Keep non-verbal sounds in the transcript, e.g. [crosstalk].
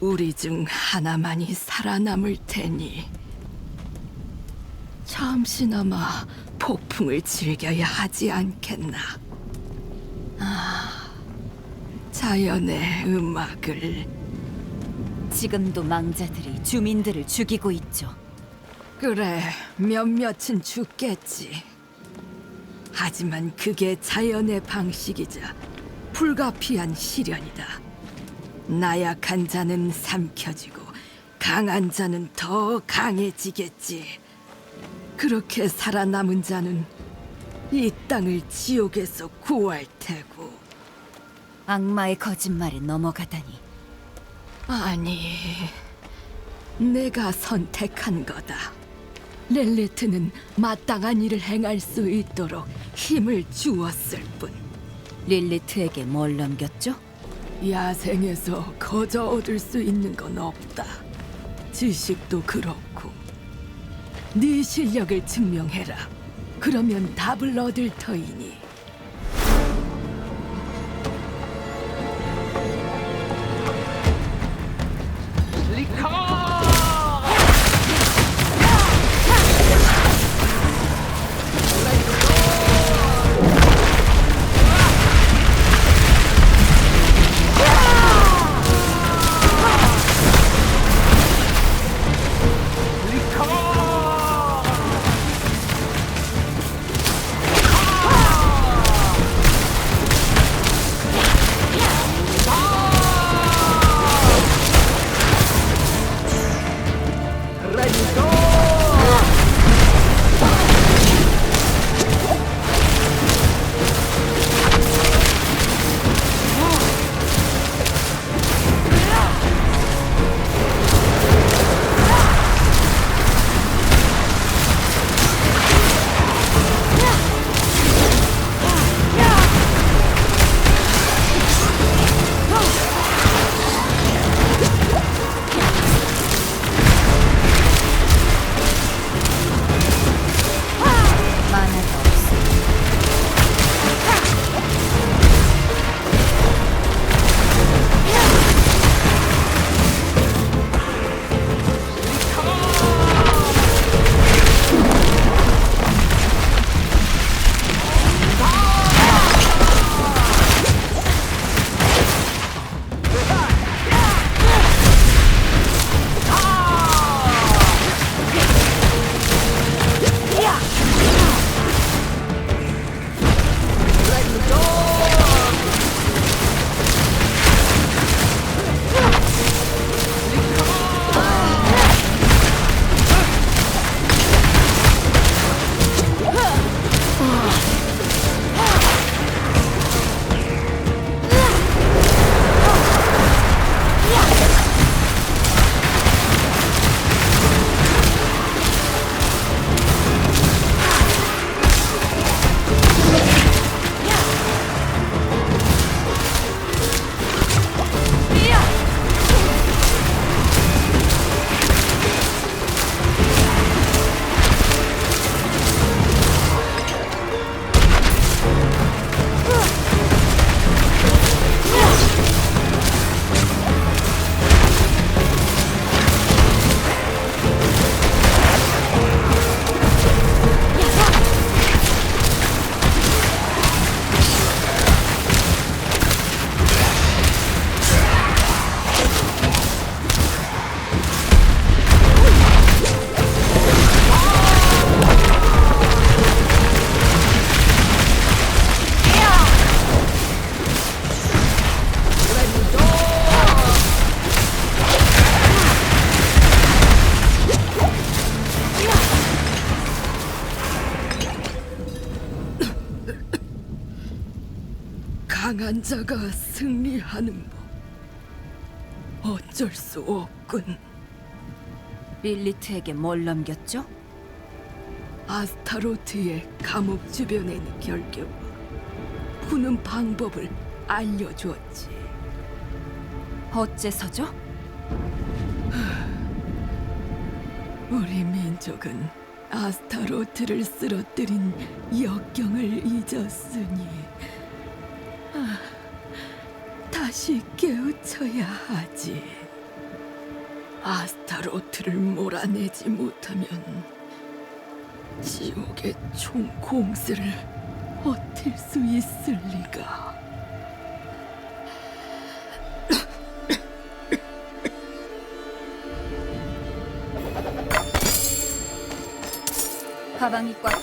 우리 중 하나만이 살아남을 테니 잠시나마 폭풍을 즐겨야 하지 않겠나. 아, 자연의 음악을 지금도 망자들이 주민들을 죽이고 있죠. 그래 몇몇은 죽겠지. 하지만 그게 자연의 방식이자 불가피한 시련이다. 나약한 자는 삼켜지고 강한 자는 더 강해지겠지. 그렇게 살아남은 자는 이 땅을 지옥에서 구할 테고. 악마의 거짓말에 넘어가다니. 아니, 내가 선택한 거다. 렐레트는 마땅한 일을 행할 수 있도록 힘을 주었을 뿐. 릴리트에게 뭘 넘겼죠? 야생에서 거저 얻을 수 있는 건 없다. 지식도 그렇고. 네 실력을 증명해라. 그러면 답을 얻을 터이니. 만화 강한 자가 승리하는 법. 어쩔 수 없군. 릴리트에게 뭘 넘겼죠? 아스타로트의 감옥 주변에 있는 결계와 푸는 방법을 알려주었지. 어째서죠? [sighs] 우리 민족은 아스타로트를 쓰러뜨린 역경을 잊었으니 아, 다시 깨우쳐야 하지. 아스타로트를 몰아내지 못하면 지옥의 총 공세를 버틸 수 있을 리가. 가방이 꽉